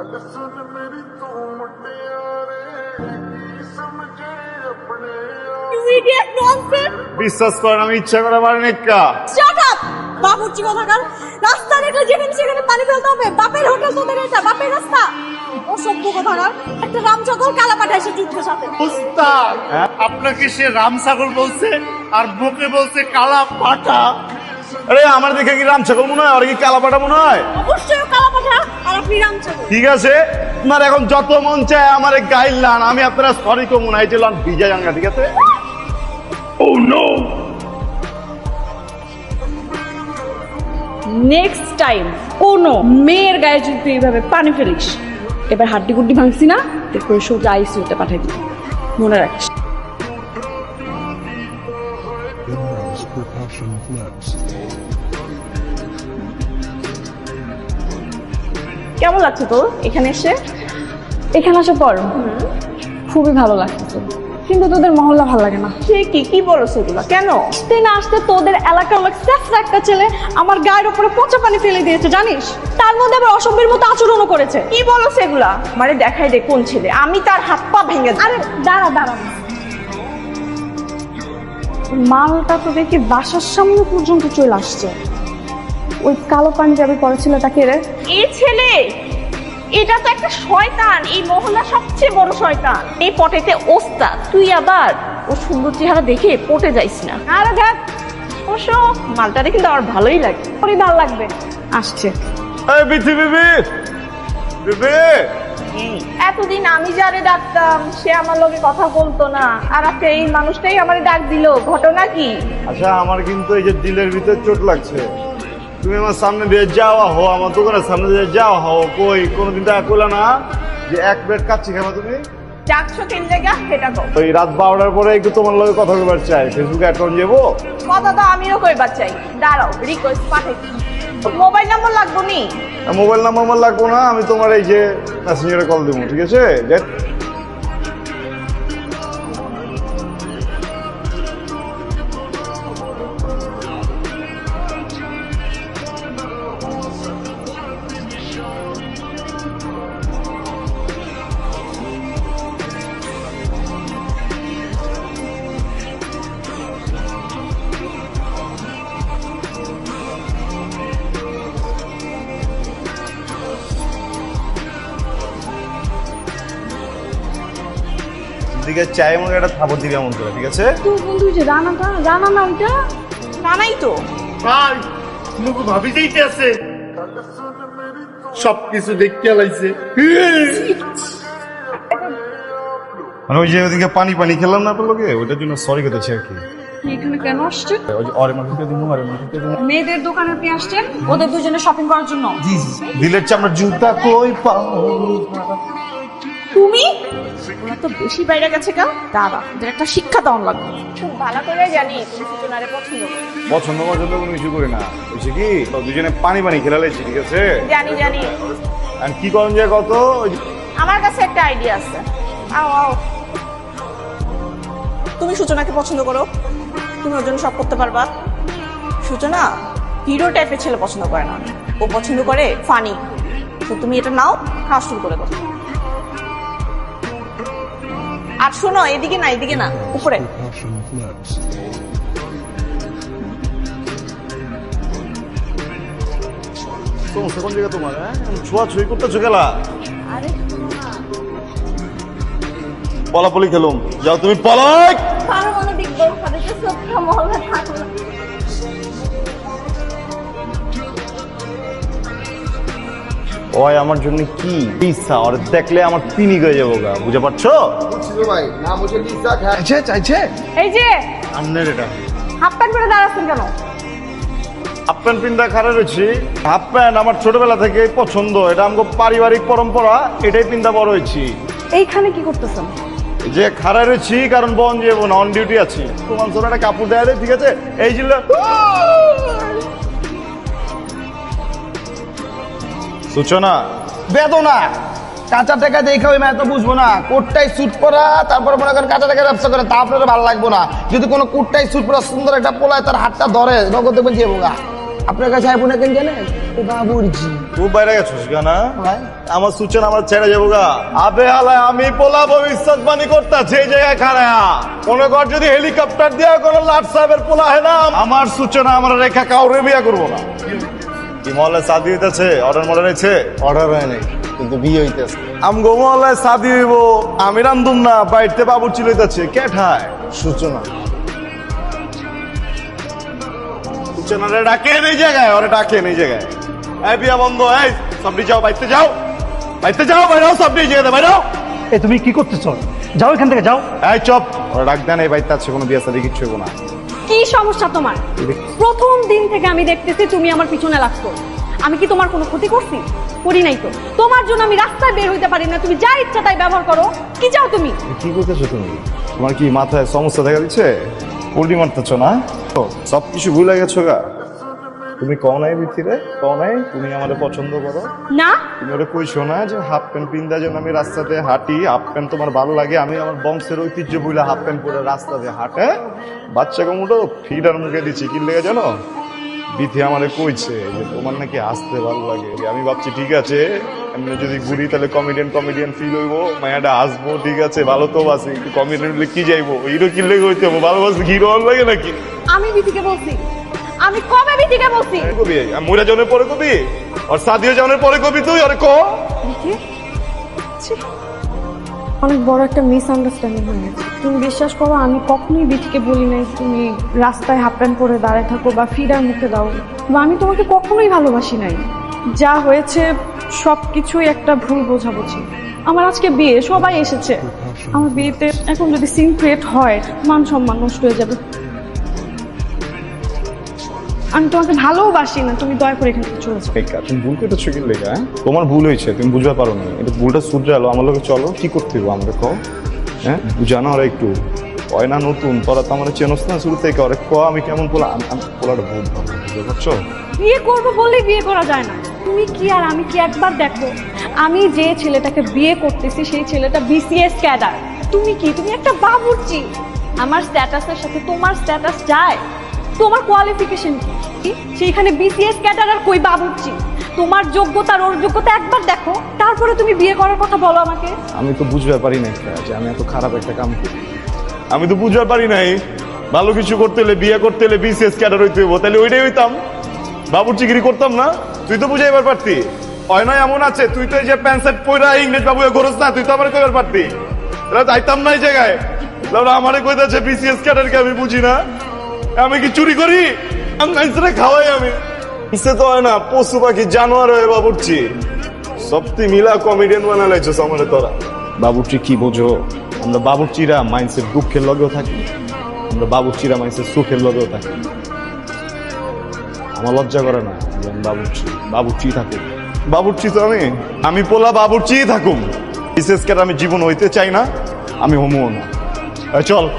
ਗੱਲ ਸੁਣ ਮੇਰੀ ਤੂੰ ਮੁਟਿਆਰੇ ਕੀ ਸਮਝੇ ਆਪਣੇ ਆਪ You idiot nonsense! বিশ্বাস করেন আমি ইচ্ছা করে পারিনি কা Shut up! বাবুর্চি কোথাকার রাস্তা দেখলে যেখানে সেখানে পানি ফেলতে হবে বাপের হোটেল তোদের এটা বাপের রাস্তা অসভ্য কোথাকার একটা রামচকল কালা পাঠাইছে যুদ্ধের সাথে উস্তাদ আপনাকে সে রাম ছাগল বলছে আর বুকে বলছে কালা পাটা আরে আমার দেখে কি রাম ছাগল মনে হয় আর কি কালা পাটা মনে হয় অবশ্যই ও আর আপনি ঠিক আছে? তোমার এখন যত মন চায় আমার গাইল লান আমি আপনারা সরি কো মনে হয় লান ভিজা জাঙ্গা ঠিক আছে? ও নো নেক্সট টাইম কোনো মেয়ের গায়ে যদি তুই এইভাবে পানি ফেলিস এবার হাড্ডি গুড্ডি ভাঙছি না এরপরে সোজা আইসিউতে পাঠাই দিবি। মনে রাখিস। Percussion flex. কেমন লাগছে তোর এখানে এসে? এখানে আসার পর খুবই ভালো লাগছে। কিন্তু তোদের মহল্লা ভালো লাগে না। সে কি কি বলো সেগুলো কেন? আসতে না আসতে তোদের এলাকার লোক একটা ছেলে আমার গায়ের উপরে পচা পানি ফেলে দিয়েছে জানিস? তার মধ্যে আবার অসভ্যের মতো আচরণও করেছে। কি বলো সেগুলা মানে দেখাই দে কোন ছেলে। আমি তার হাত পা ভেঙে আরে দাঁড়া দাঁড়া। মালটা তো দেখি বাসার সামনে পর্যন্ত চলে আসছে। ওই কালো পাঞ্জাবি পরা ছেলেটাকে রে? এই ছেলে! এটা তো একটা শয়তান এই মহল্লা সবচেয়ে বড় শয়তান। এই পটেতে ওস্তাদ তুই আবার ও সুন্দর চেহারা দেখে পটে যাইস না। আর দেখ অবশ্য মালটারে কিন্তু আমার ভালোই লাগে। ওরই ভালো লাগবে। আসছে। এই বিথি বিবি বিবি এতদিন আমি যারে ডাকতাম সে আমার লগে কথা বলতো না। আর আজকে এই মানুষটাই আমার ডাক দিল। ঘটনা কি? আচ্ছা আমার কিন্তু এই যে দিলের ভিতর চোট লাগছে। তুমি আমার সামনে দিয়ে যাওয়া হো আমার দোকানের সামনে দিয়ে যাওয়া হো কই? কোনোদিন দেখা করলে না যে এক প্লেট কাচ্ছি খাবা তুমি? ডাকছো কেন জায়গা সেটা তো। ওই রাত বারোটার পরে একটু তোমার লগে কথা চাই। ফেসবুকে অ্যাকাউন্ট যাব? কথা তো আমিও কইবার চাই। দাঁড়াও রিকোয়েস্ট পাঠাইছি মোবাইল নাম্বার লাগবো নি? মোবাইল নাম্বার আমার লাগবো না আমি তোমার এই যে মেসেঞ্জারে কল দেবো ঠিক আছে? যে- দিকে চাই মনে একটা থাপড় দিবি এমন করে ঠিক আছে? তোর বন্ধু যে রানাটা রানা না ওইটা? জানাই তো। ভাই মুকু ভাবি যাইতে আছে। সব কিছু দেখতে লাইছে। মানে ওই যে ওদিকে পানি পানি খেলাম না আপনার লোকে? ওইটার জন্য সরি করতেছি আর কি। এখানে কেন আসছে ওই যে অরে মাটিতে দিমু অরে মাটিতে দিমু। মেয়েদের দোকানে আপনি আসছেন? ওদের দুজনে শপিং করার জন্য? দিলের চামড়া জুতা কই পাও তুমি? ওরা তো বেশি বাইরে গেছে কেন দাদা ওদের একটা শিক্ষা দেওয়ার লাগবে খুব ভালো করে জানি তুমি সূচনারে পছন্দ করো। পছন্দ পছন্দ কোনো কিছু করি না। বুঝছি কি? তো দুজনে পানি পানি খেলা ঠিক আছে? জানি জানি। আর কি করুন যে কত? আমার কাছে একটা আইডিয়া আছে। আও আও। তুমি সূচনাকে পছন্দ করো। তুমি ওর জন্য সব করতে পারবা। সূচনা হিরো টাইপের ছেলে পছন্দ করে না। ও পছন্দ করে ফানি তো তুমি এটা নাও খাওয়া শুরু করে দাও। আর শোনো এদিকে না এদিকে না উপরে। Percussion flex. সমস্যা কোন জায়গা তোমার হ্যাঁ? ছোঁয়া ছুঁই করতেছো খেলা? পলাপলি খেলুম। যাও তুমি পলাই মহলে থাকল ওই আমার জন্য কি? ইচ্ছা আর দেখলে আমার পিনি হয়ে যাব গা বুঝে পারছ চাইছে চাইছে? এই যে আমনের এটা। হাফ প্যান্ট পরে দাঁড়াচ্ছেন কেন? হাফ প্যান্ট পিন্দা খারাপ রয়েছি। হাফ প্যান্ট আমার ছোটবেলা থেকে পছন্দ এটা আমাকে পারিবারিক পরম্পরা এটাই পিন্দা বড় হয়েছি। এইখানে কি করতেছেন? যে খারাপ রয়েছি কারণ বন যাব না অন ডিউটি আছি। তোমার একটা কাপড় দেয়া দেয় ঠিক আছে? এই ছিল সূচনা। বেদনা। কাঁচা টাকা দেখে ওই ম্যাথ বুঝব না। কোটটাই স্যুট পরা তারপর মনে করেন কাঁচা টাকা ব্যবসা করে তা আপনার ভালো লাগবো না। যদি কোনো কোটটাই স্যুট পরা সুন্দর একটা পোলায় তার হাতটা ধরে নগদ দেখবেন যে বোগা আপনার কাছে আইবো না কেন জানেন? এ বাবুরজি তুই বাইরে গেছিস গানা ভাই। আমার সূচনা আমার ছেড়ে যাব গা। আবে হালায় আমি পোলা ভবিষ্যৎবাণী করতেছি এই জায়গায় খাড়া। কোন ঘর যদি হেলিকপ্টার দিয়ে কোন লাট সাহেবের পোলা হয় না আমার সূচনা আমার রেখা কাউরে বিয়া করব না। কি অর্ডার মর্ডার হয়েছে? অর্ডার হয় নাই কিন্তু বিয়ে হইতেছে। আমি রান্ধুম না বাড়িতে বাবুর চিল হইতেছে কে ঠায়? সূচনা। সূচনারে ডাকে এই জায়গায় ওরে ডাকে এই জায়গায়। এই বিয়া বন্ধ এই সবটি যাও বাইতে যাও। বাইতে যাও বাইরাও সবটি জায়গাতে বাইরাও এ তুমি কি করতেছ? যাও এখান থেকে যাও। এই চপ। ওরা ডাক দেন এই বাইতে আছে কোনো বিয়া শাদি কিচ্ছু হইব না। কি সমস্যা তোমার? প্রথম দিন থেকে আমি দেখতেছি তুমি আমার পিছনে লাগতো আমি কি তোমার কোনো ক্ষতি করছি? করি নাই তো। তোমার জন্য আমি রাস্তায় বের হইতে পারি না। তুমি যা ইচ্ছা তাই ব্যবহার করো। কি চাও তুমি? কি করতেছো তুমি? তোমার কি মাথায় সমস্যা দেখা দিচ্ছে? উল্টি মারতেছো না? সব কিছু ভুলে গেছো গা? তুমি কও নাই ভিত্তিরে কও নাই? তুমি আমাদের পছন্দ করো। না। তুমি ওটা কইছো না যে হাফ প্যান্ট পিন্দা যেন আমি রাস্তাতে হাঁটি হাফ প্যান্ট তোমার ভালো লাগে আমি আমার বংশের ঐতিহ্য বইলে হাফ প্যান্ট পরে রাস্তাতে হাঁটে বাচ্চাকে মুটো ফিডার মুখে দিচ্ছি কি লেগে জানো? বিথি আমারে কইছে যে তোমার নাকি আসতে ভালো লাগে। আমি ভাবছি ঠিক আছে এমনি যদি ঘুরি তাহলে কমেডিয়ান কমেডিয়ান ফিল হইবো। মায়াটা আসব ঠিক আছে ভালো তো একটু কমেডিয়ান কি যাইবো? হিরো কি লেগে হইতে হব ভালোবাসে হিরো ভালো লাগে নাকি? আমি বিধিকে বলছি আমি কবে বিধিকে বলছি? কবি মুরা জনের পরে কবি আর সাদিও জনের পরে কবি তুই আরে ক? অনেক বড় একটা মিসআন্ডারস্ট্যান্ডিং হয়ে গেছে। তুমি বিশ্বাস করো আমি কখনোই বিথিকে বলি নাই তুমি রাস্তায় হাফ প্যান্ট পরে দাঁড়ায় থাকো বা ফিডার মুখে দাও। বা আমি তোমাকে কখনোই ভালোবাসি নাই। যা হয়েছে সব কিছুই একটা ভুল বোঝাবুঝি। আমার আজকে বিয়ে সবাই এসেছে। আমার বিয়েতে এখন যদি সিন ক্রিয়েট হয় মান সম্মান নষ্ট হয়ে যাবে। আমি তোমাকে ভালোবাসি না তুমি দয়া করে এখান থেকে চলে যাও। বেকার তুমি ভুল করতেছো কি লেগে হ্যাঁ? তোমার ভুল হয়েছে তুমি বুঝতে পারো না এটা ভুলটা শুধরে আলো আমার লোকে চলো কি করতে হবে আমাকে কও? হ্যাঁ? জানো ওরা একটু হয় না নতুন তোরা তো আমার চেনস না শুরু থেকে ওরা ক আমি কেমন পোলা আমি আমি পোলাটা ভুল বুঝতে পারছ? বিয়ে করব বললেই বিয়ে করা যায় না। তুমি কি আর আমি কি একবার দেখো আমি যে ছেলেটাকে বিয়ে করতেছি সেই ছেলেটা বিসিএস ক্যাডার তুমি কি? তুমি একটা বাবুর্চি। আমার স্ট্যাটাসের সাথে তোমার স্ট্যাটাস যায়। তোমার কোয়ালিফিকেশন কি? সেইখানে বিসিএস ক্যাডার আর কই বাবুর্চি? তোমার যোগ্যতা আর ওর যোগ্যতা একবার দেখো, তারপরে তুমি বিয়ে করার কথা বলো আমাকে। আমি তো বুঝতে পারি না যে আমি এত খারাপ একটা কাম করি। আমি তো বুঝতে পারি নাই, ভালো কিছু করতে হলে, বিয়ে করতে হলে বিসিএস ক্যাডার হইতে হইব, তাহলে ওইটাই হইতাম। বাবুর চিকিরি করতাম না, তুই তো বুঝাইবার পারতি। হয় না এমন আছে, তুই তো এই যে প্যান্ট শার্ট পরে ইংরেজ বাবু ঘরস না, তুই তো আমার কইবার পারতি। তাহলে যাইতাম না এই জায়গায়। তাহলে আমারে কইতাছে বিসিএস ক্যাডারকে আমি বুঝি না। আমি কি চুরি করি? আমি খাওয়াই আমি। ইসে তো হয় না, পশু পাখি, জানোয়ার হয়ে বাবুরচি। সবটি মিলা কমেডিয়ান বানালাইছো আমারে তোরা। বাবুর্চি কি বোঝো? আমরা বাবুর্চিরা মাইন্সের দুঃখের লগেও থাকি। আমরা বাবুর্চিরা মাইন্সের সুখের লগেও থাকি। আমার লজ্জা করে না বাবুর্চি বাবুর্চি থাকুক। বাবুর্চি তো আমি আমি পোলা বাবুর্চি থাকুক। বিশেষ করে আমি জীবন হইতে চাই না, আমি হমুও না। চল।